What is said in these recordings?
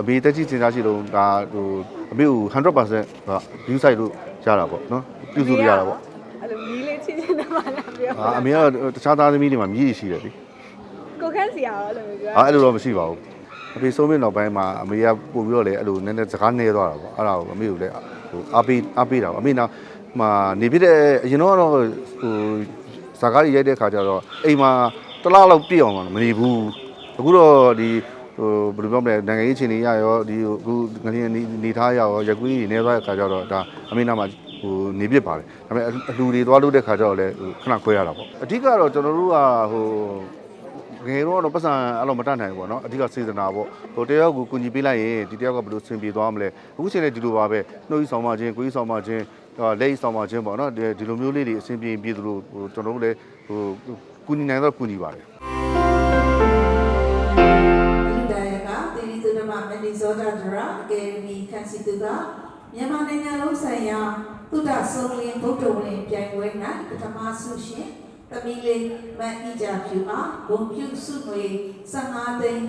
အမေတက်ကြီးစင်စားရှိလို့ဒါဟိုအမေကို100%က view site လို့ရတာပေါ့နော်ပြုစုလို့ရတာပေါ့အဲ့လိုမီးလေးချင်းချင်းတမလာပြောအာအမေကတခြားသားသမီးတွေမှာမြည်ရရှိတယ်လေကိုခန့်စီရရောအဲ့လိုမျိုးပြောအာအဲ့လိုတော့မရှိပါဘူးအဖေဆုံးမနောက်ပိုင်းမှာအမေကပို့ပြီးတော့လေအဲ့လိုနည်းနည်းစကားနေသွားတာပေါ့အဲ့ဒါကိုအမေကိုလည်းဟိုအားပေးအားပေးတာပေါ့အမေနောက်မှာနေပြတဲ့အရင်တော့ဟိုစကားကြီးရိုက်တဲ့ခါကျတော့အိမ်မှာတစ်လားလောက်ပြည့်အောင်မနေဘူးအခုတော့ဒီ ဟိုဘယ်လိုပြောမလဲနိုင်ငံရေးအခြေအနေရရောဒီအခုငလျင်နေထားရရောရကွေးနေသွားတဲ့ခါကျတော့ဒါအမေနာမှာဟိုနေပြစ်ပါတယ်ဒါပေမဲ့အလူတွေသွားလို့တဲ့ခါကျတော့လည်းခဏခွဲရတာပေါ့အဓိကတော့ကျွန်တော်တို့ကဟိုငယ်တော့တော့ပတ်စံအဲ့လိုမတတ်နိုင်ဘူးပေါ့နော်အဓိကစေတနာပေါ့ဟိုတယောက်ကိုကူညီပေးလိုက်ရင်ဒီတယောက်ကဘယ်လိုဆင်ပြေသွားမလဲအခုချိန်လည်းဒီလိုပါပဲနှုတ်ကြီးဆောင်မခြင်းကိုကြီးဆောင်မခြင်းလက်ကြီးဆောင်မခြင်းပေါ့နော်ဒီဒီလိုမျိုးလေးတွေအဆင်ပြေပြေသလိုဟိုကျွန်တော်တို့လည်းဟိုကူညီနိုင်တော့ကူညီပါတယ် မမနီဇောတာဒရာအကယ်ဒမီခန့်စီသူကမြန်မာနိုင်ငံလုံးဆိုင်ရာသုဒ္ဓဆုံးလင်းဗုဒ္ဓဝင်ပြိုင်ပွဲ၌ပထမဆုရှင်သမီးလေးမန်အီဂျာဖြူအားဂုံပြုဆုငွေ15သိန်း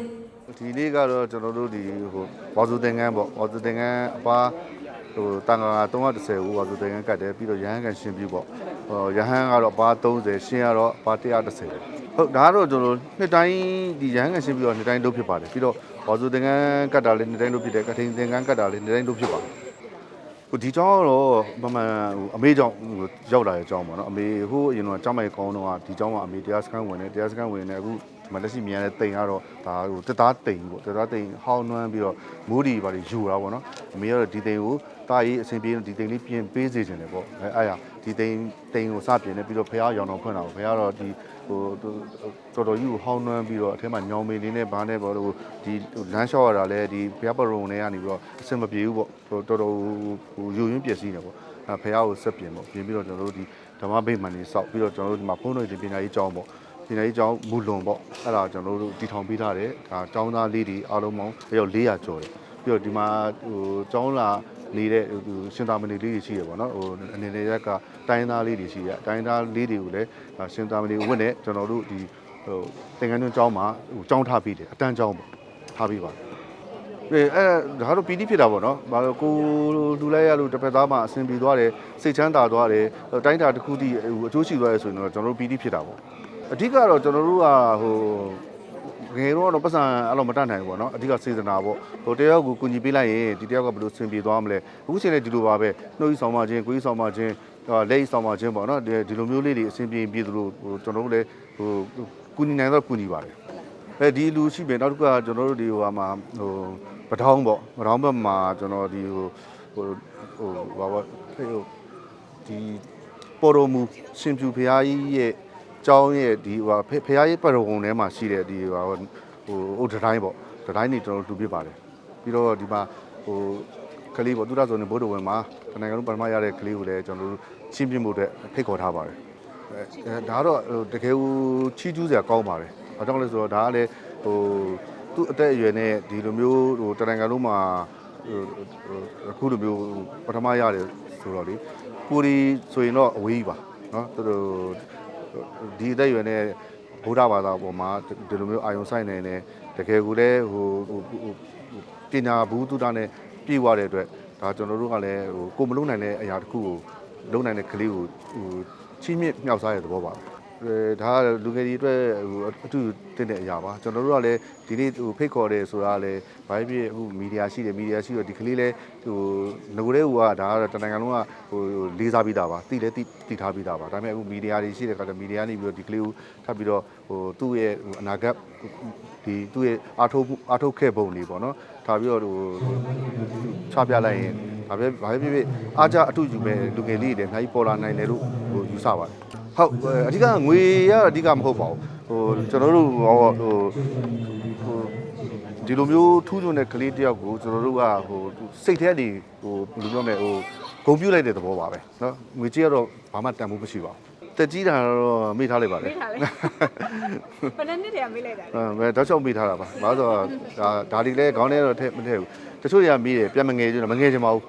ဒီနေ့ကတော့ကျွန်တော်တို့ဒီဟိုဝါစုသင်္ကန်းပေါ့ဝါစုသင်္ကန်းအပါဟိုတန်ခါ330ဦးဝါစုသင်္ကန်းကတ်တယ်ပြီးတော့ရဟန်းကန်ရှင်ပြုပေါ့ဟိုရဟန်းကတော့အပါ30ရှင်ကတော့အပါ130 ဟုတ်ဒါကတော့ကျွန်တော်နှစ်တိုင်းဒီရဟန်းကန်ရှင်ပြုတော့နှစ်တိုင်းလုပ်ဖြစ်ပါတယ်ပြီးတော့ဝါစုသင်္ကန်းကတ်တာလေးနှစ်တိုင်းလုပ်ဖြစ်တယ်ကထိန်သင်္ကန်းကတ်တာလေးနှစ်တိုင်းလုပ်ဖြစ်ပါတယ်ဟိုဒီကျောင်းကတော့မမှန်ဟိုအမေကျောင်းဟိုရောက်လာတဲ့ကျောင်းပေါ့နော်အမေဟိုအရင်တော့ကျောင်းမိုင်ကောင်းတော့ဒီကျောင်းကအမေတရားစခန်းဝင်တယ်တရားစခန်းဝင်တယ်အခုဒီ မှာလက်ရှိမြန်တဲ့တိမ်ကတော့ဒါဟိုတက်သားတိမ်ပေါ့တက်သားတိမ်ဟောင်းနှွမ်းပြီးတော့မိုးဒီပါတွေယူတာပေါ့နော်အမေကတော့ဒီတိမ်ကိုတာရေးအဆင်ပြေဒီတိမ်လေးပြင်ပေးစေချင်တယ်ပေါ့အဲအဲ့ရဒီတိမ်တိမ်ကိုစပြင်နေပြီးတော့ဖះရောင်တော်ဖွင့်တာပေါ့ဖះတော့ဒီဟိုတော်တော်ကြီးကိုဟောင်းနှွမ်းပြီးတော့အထက်မှာညောင်မေလေးနဲ့ဘာနဲ့ပေါ့လို့ဒီလမ်းလျှောက်ရတာလဲဒီဖះပရုံတွေကနေပြီးတော့အဆင်မပြေဘူးပေါ့တော်တော်ဟိုယူရင်းပျက်စီးနေပေါ့အဲဖះကိုဆက်ပြင်ပေါ့ပြင်ပြီးတော့ကျွန်တော်တို့ဒီဓမ္မဗိမာန်ကြီးစောက်ပြီးတော့ကျွန်တော်တို့ဒီမှာဖုန်းတော်ကြီးပညာရေးကျောင်းပေါ့ ဒီနေ့ကျောင်းမူလွန်ပေါ့အဲ့ဒါကျွန်တော်တို့တီထောင်ပေးထားတယ်ဒါကျောင်းသားလေးတွေအားလုံးပေါင်းအယောက်400ကျော်တယ်ပြီးတော့ဒီမှာဟိုကျောင်းလာနေတဲ့ဟိုရှင်သာမဏေလေးတွေရှိရပေါ့နော်ဟိုအနေနဲ့ရက်ကတိုင်းသားလေးတွေရှိရတိုင်းသားလေးတွေကိုလည်းရှင်သာမဏေဝတ်နဲ့ကျွန်တော်တို့ဒီဟိုသင်္ကန်းကျွန်းကျောင်းမှာဟိုကျောင်းထားပေးတယ်အတန်းကျောင်းပေါ့ထားပေးပါတယ်အဲအဲဒါတော့ပီတိဖြစ်တာပေါ့နော်။ဘာလို့ကိုလူလိုက်ရလို့တစ်ဖက်သားမှာအဆင်ပြေသွားတယ်စိတ်ချမ်းသာသွားတယ်တိုင်းတာတစ်ခုတည်းဟိုအကျိုးရှိသွားရဆိုရင်တော့ကျွန်တော်တို့ပီတိဖြစ်တာပေါ့။ အဓိကတော့ကျွန်တော်တို့ကဟိုငယ်တော့တော့ပတ်စံအဲ့လိုမတတ်နိုင်ဘူးပေါ့နော်အဓိကစေတနာပေါ့ဟိုတယောက်ကိုကူညီပေးလိုက်ရင်ဒီတယောက်ကဘယ်လိုဆင်ပြေသွားမလဲအခုချိန်လည်းဒီလိုပါပဲနှုတ်ကြီးဆောင်မခြင်းကိုကြီးဆောင်မခြင်းလက်ကြီးဆောင်မခြင်းပေါ့နော်ဒီဒီလိုမျိုးလေးတွေအဆင်ပြေပြေသလိုဟိုကျွန်တော်တို့လည်းဟိုကူညီနိုင်တော့ကူညီပါတယ်အဲဒီလူရှိပြီနောက်တစ်ခုကကျွန်တော်တို့ဒီဟိုဟာမှာဟိုပထောင်းပေါ့ပထောင်းဘက်မှာကျွန်တော်ဒီဟိုဟိုဟိုဘာဘာဟိုဒီပေါ်တော်မူရှင်ဖြူဖရာကြီးရဲ့ ကျောင်းရဲ့ဒီဟိုဖဖရားရေးပတ်တော်ကုန်းထဲမှာရှိတဲ့ဒီဟိုဟိုအုတ်တတိုင်းပေါ့တတိုင်းနေကျွန်တော်တို့လူပြပါတယ်ပြီးတော့ဒီမှာဟိုကလေးပေါ့သူရဇုံနဲ့ဘိုးတော်ဝင်မှာတနိုင်ငံလုံးပထမရတဲ့ကလေးကိုလည်းကျွန်တော်တို့ရှင်းပြဖို့အတွက်ဖိတ်ခေါ်ထားပါတယ်အဲဒါကတော့ဟိုတကယ်ကိုချီးကျူးစရာကောင်းပါတယ်ဘာကြောင့်လဲဆိုတော့ဒါကလည်းဟိုသူ့အသက်အရွယ်နဲ့ဒီလိုမျိုးဟိုတနိုင်ငံလုံးမှာဟိုအခုလိုမျိုးပထမရတယ်ဆိုတော့လေကိုရီဆိုရင်တော့အဝေးကြီးပါနော်သူတို့ ဒီအသက်အရွယ်နဲ့ဗုဒ္ဓဘာသာပေါ်မှာဒီလိုမျိုးအာယုံဆိုင်နေတယ်တကယ်ကိုလည်းဟိုဟိုပညာဘူးတုဒ္ဒနဲ့ပြေဝတဲ့အတွက်ဒါကျွန်တော်တို့ကလည်းဟိုကိုမလုံးနိုင်တဲ့အရာတစ်ခုကိုလုံးနိုင်တဲ့ကလေးကိုဟိုချီးမြှင့်မြောက်စားရတဲ့သဘောပါအဲ ဒါကလူငယ်တွေအတွက်ဟိုအထူးတင်တဲ့အရာပါကျွန်တော်တို့ကလည်းဒီနေ့ဟိုဖိတ်ခေါ်တယ်ဆိုတာလည်းဘာဖြစ်ဖြစ်အခုမီဒီယာရှိတယ်မီဒီယာရှိတော့ဒီကလေးလည်းဟိုငကိုတဲ့ဟိုကဒါကတော့တနိုင်ငံလုံးကဟိုလေးစားပြီးသားပါတိလည်းတိတိထားပြီးသားပါဒါပေမဲ့အခုမီဒီယာတွေရှိတဲ့ခါကျမီဒီယာနေပြီးတော့ဒီကလေးကိုထပ်ပြီးတော့ဟိုသူ့ရဲ့ဟိုအနာဂတ်ဒီသူ့ရဲ့အာထုတ်မှုအာထုတ်ခဲ့ပုံတွေပေါ့နော်ထားပြီးတော့ဟိုချပြလိုက်ရင်ဒါပဲဘာဖြစ်ဖြစ်အားကြအထုယူမဲ့လူငယ်လေးတွေလည်းအများကြီးပေါ်လာနိုင်တယ်လို့ဟိုယူဆပါတယ် ဟုတ်အဓိကငွေရအဓိကမဟုတ်ပါဘူးဟိုကျွန်တော်တို့ဟိုဟိုဟိုဒီလိုမျိုးထူးချွန်တဲ့ကလေးတယောက်ကိုကျွန်တော်တို့ကဟိုစိတ်ထဲနေဟိုဘယ်လိုပြောမလဲဟိုဂုံပြူလိုက်တဲ့သဘောပါပဲเนาะငွေကြေးကတော့ဘာမှတန်ဖိုးမရှိပါဘူးတက်ကြီးတာတော့မေ့ထားလိုက်ပါလေ မေးထားလေဘယ်နှစ်နှစ်တည်းကမေးလိုက်တာလဲ အဲဘယ်တော့ချောက်မိထားတာပါဘာလို့ဆိုတော့ဒါဒါဒီလဲခေါင်းထဲတော့ထည့်မထည့်ဘူးတချို့တွေကမိတယ်ပြန်မငယ်ကြမငယ်ချင်ပါဘူး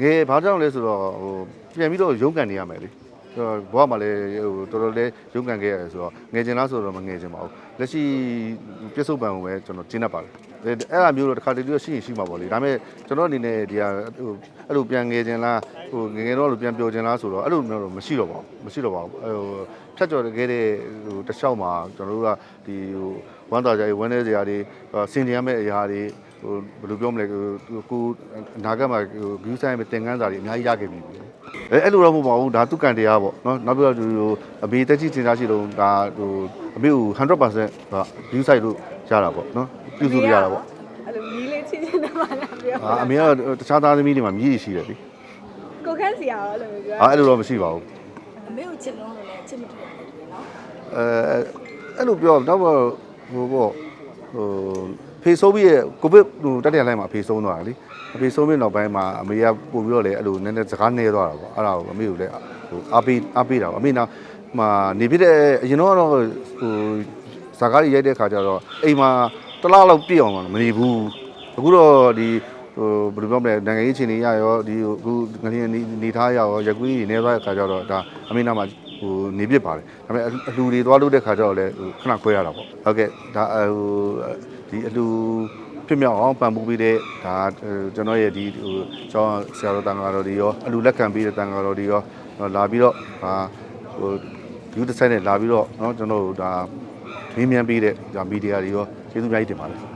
ငယ်ဘာကြောင့်လဲဆိုတော့ဟိုပြန်ပြီးတော့ရုန်းကန်နေရမယ်လေဆိုတော့ ဘဝမှာလည်းဟိုတော်တော်လေးရုန်းကန်ခဲ့ရတယ်ဆိုတော့ငယ်ချင်လားဆိုတော့မငယ်ချင်ပါဘူးလက်ရှိပြစ္ဆုတ်ပံကိုပဲကျွန်တော်ကျင်းတတ်ပါတယ် အဲ့အဲ့လိုမျိုးတော့တစ်ခါတည်းတော့ရှိရင်ရှိမှာပေါ့လေဒါပေမဲ့ကျွန်တော်အနေနဲ့ဒီဟာဟိုအဲ့လိုပြန်ငယ်ခြင်းလားဟိုငယ်ငယ်တော့အဲ့လိုပြန်ပြောခြင်းလားဆိုတော့အဲ့လိုမျိုးတော့မရှိတော့ပါဘူးမရှိတော့ပါဘူးဟိုဖြတ်ကျော်ခဲ့တဲ့ဟိုတစ်လျှောက်မှာကျွန်တော်တို့ကဒီဟိုဝမ်းသာကြရေးဝမ်းနေစရာတွေစင်ကြရမယ့်အရာတွေဟိုဘယ်လိုပြောမလဲဟိုကိုအနာဂတ်မှာဟို view sign ပဲသင်ခန်းစာတွေအများကြီးရခဲ့ပြီအဲအဲ့လိုတော့မဟုတ်ပါဘူးဒါသူကံတရားပေါ့နော်နောက်ပြီးတော့ဒီဟိုအမေတက်ကြီးစင်စားရှိတော့ဒါဟိုအမေကို100%က view site လို့ရတာပေါ့နော်ပြုစုလို့ရတာပေါ့အဲ့လိုညီလေးချင်းချင်းတမလာပြောအာအမေကတော့တခြားသားသမီးတွေမှာမြည်ရှိတယ်လေကိုခန်းစီရရောအဲ့လိုမျိုးပြောအာအဲ့လိုတော့မရှိပါဘူးအမေကိုချစ်လုံးလို့လည်းချစ်မတူရတယ်ဒီနော်အဲအဲ့လိုပြောတော့ဟိုပေါ့ဟိုဖေဆိုးပြီးရဲ့ကိုဗစ်ဟိုတတိယလိုင်းမှာဖေဆိုးသွားတာလေအဖေဆိုးပြီးနောက်ပိုင်းမှာအမေကပို့ပြီးတော့လေအဲ့လိုနည်းနည်းစကားနေသွားတာပေါ့အဲ့ဒါကိုအမေကိုလည်းဟိုအားပေးအားပေးတာပေါ့အမေနောက်မှာနေပြတဲ့အရင်တော့ဟို စကားကြီးရိုက်တဲ့ခါကျတော့အိမ်မှာတစ်လားလောက်ပြည့်အောင်တော့မနေဘူးအခုတော့ဒီဟိုဘယ်လိုပြောမလဲနိုင်ငံရေးအခြေအနေရရောဒီအခုငလျင်နေထားရရောရကွေးနေသွားတဲ့ခါကျတော့ဒါအမေနာမှာဟိုနေပြစ်ပါတယ်ဒါပေမဲ့အလူတွေသွားလို့တဲ့ခါကျတော့လည်းဟိုခဏခွဲရတာပေါ့ဟုတ်ကဲ့ဒါဟိုဒီအလူဖြစ်မြောက်အောင်ပံ့ပိုးပေးတဲ့ဒါကျွန်တော်ရဲ့ဒီဟိုကျောင်းဆရာတော်တန်ဃာတော်တွေရောအလူလက်ခံပေးတဲ့တန်ဃာတော်တွေရောလာပြီးတော့ဒါဟိုယူတစ်ဆိုင်နဲ့လာပြီးတော့เนาะကျွန်တော်တို့ဒါ မေးမြန်းပေးတဲ့ဒါမီဒီယာတွေရောကျေးဇူးအများကြီးတင်ပါတယ်